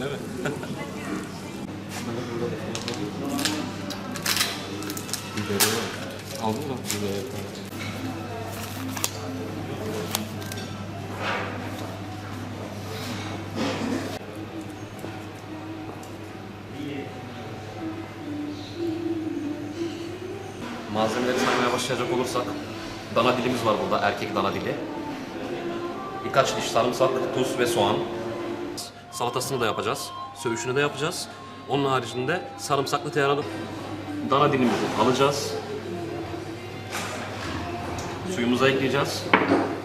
Öyle mi? Biberi var. Aldın mı biberi? Malzemeleri saymaya başlayacak olursak dana dilimiz var burada, erkek dana dili. Birkaç diş sarımsak, tuz ve soğan. Salatasını da yapacağız, söğüşünü de yapacağız. Onun haricinde sarımsaklı teyağı alıp dana dilimizi alacağız. Suyumuza ekleyeceğiz.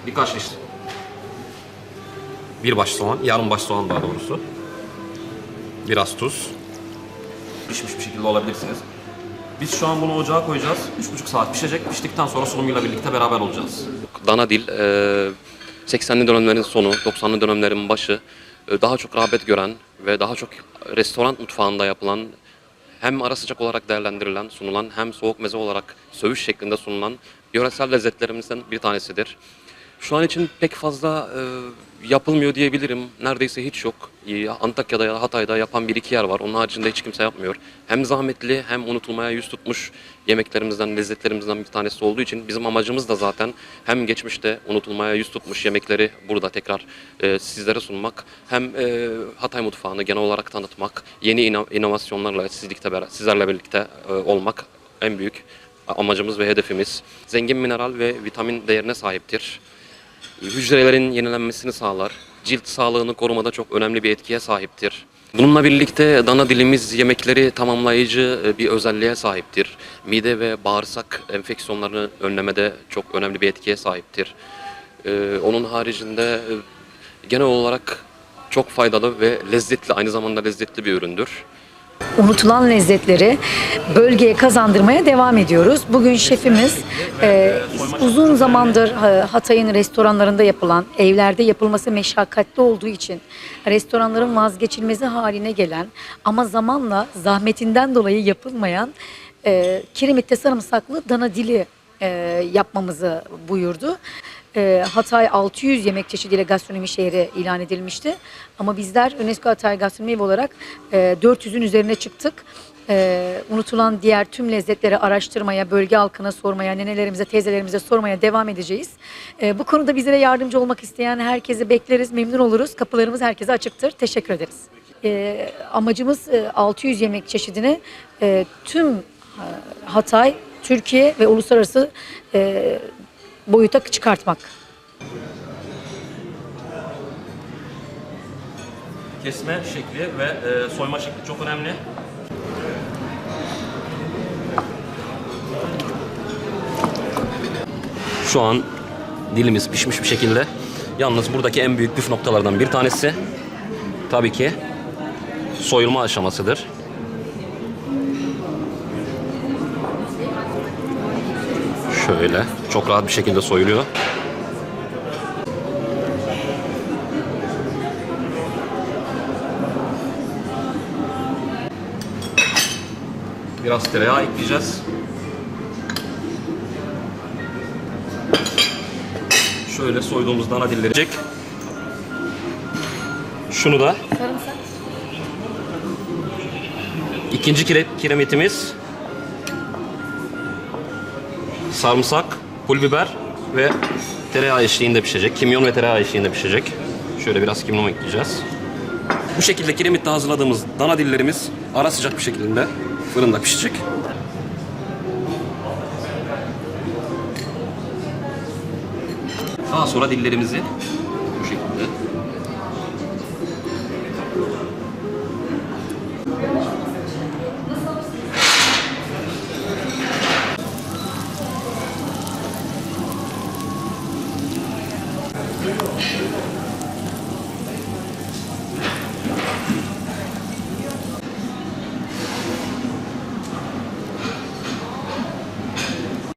Birkaç diş. Bir baş soğan, yarım baş soğan daha doğrusu. Biraz tuz. Pişmiş bir şekilde olabilirsiniz. Biz şu an bunu ocağa koyacağız. 3,5 saat pişecek. Piştikten sonra sunumuyla birlikte beraber olacağız. Dana dil, e, 80'li dönemlerin sonu, 90'lı dönemlerin başı daha çok rağbet gören ve daha çok restoran mutfağında yapılan hem ara sıcak olarak değerlendirilen, sunulan hem soğuk meze olarak söğüş şeklinde sunulan yöresel lezzetlerimizden bir tanesidir. Şu an için pek fazla e, yapılmıyor diyebilirim. Neredeyse hiç yok. Antakya'da ya da Hatay'da yapan bir iki yer var. Onun haricinde hiç kimse yapmıyor. Hem zahmetli hem unutulmaya yüz tutmuş yemeklerimizden, lezzetlerimizden bir tanesi olduğu için bizim amacımız da zaten hem geçmişte unutulmaya yüz tutmuş yemekleri burada tekrar e, sizlere sunmak hem e, Hatay mutfağını genel olarak tanıtmak, yeni ino- inovasyonlarla sizlikte sizlerle birlikte e, olmak en büyük amacımız ve hedefimiz. Zengin mineral ve vitamin değerine sahiptir hücrelerin yenilenmesini sağlar. Cilt sağlığını korumada çok önemli bir etkiye sahiptir. Bununla birlikte dana dilimiz yemekleri tamamlayıcı e, bir özelliğe sahiptir. Mide ve bağırsak enfeksiyonlarını önlemede çok önemli bir etkiye sahiptir. Ee, Onun haricinde e, genel olarak çok faydalı ve lezzetli, aynı zamanda lezzetli bir üründür. Unutulan lezzetleri bölgeye kazandırmaya devam ediyoruz. Bugün şefimiz e, uzun zamandır e, Hatay'ın restoranlarında yapılan, evlerde yapılması meşakkatli olduğu için restoranların vazgeçilmezi haline gelen ama zamanla zahmetinden dolayı yapılmayan e, kiremitte sarımsaklı dana dili e, yapmamızı buyurdu. E, Hatay 600 yemek çeşidiyle gastronomi şehri ilan edilmişti. Ama bizler UNESCO Hatay Gastronomi Evi olarak e, 400'ün üzerine çıktık. E, unutulan diğer tüm lezzetleri araştırmaya, bölge halkına sormaya, nenelerimize, teyzelerimize sormaya devam edeceğiz. E, bu konuda bizlere yardımcı olmak isteyen herkesi bekleriz, memnun oluruz. Kapılarımız herkese açıktır. Teşekkür ederiz. E, amacımız e, 600 yemek çeşidini e, tüm e, Hatay, Türkiye ve uluslararası e, boyuta çıkartmak. Kesme şekli ve e, soyma şekli çok önemli. Şu an dilimiz pişmiş bir şekilde. Yalnız buradaki en büyük püf noktalardan bir tanesi tabii ki soyulma aşamasıdır. Şöyle çok rahat bir şekilde soyuluyor. Biraz tereyağı ekleyeceğiz. Şöyle soyduğumuz dana dilleri. Şunu da Sarımsak. ikinci kire, kiremitimiz sarımsak, pul biber ve tereyağı eşliğinde pişecek. Kimyon ve tereyağı eşliğinde pişecek. Şöyle biraz kimyon ekleyeceğiz. Bu şekilde kiremitte hazırladığımız dana dillerimiz ara sıcak bir şekilde fırında pişecek. Daha sonra dillerimizi bu şekilde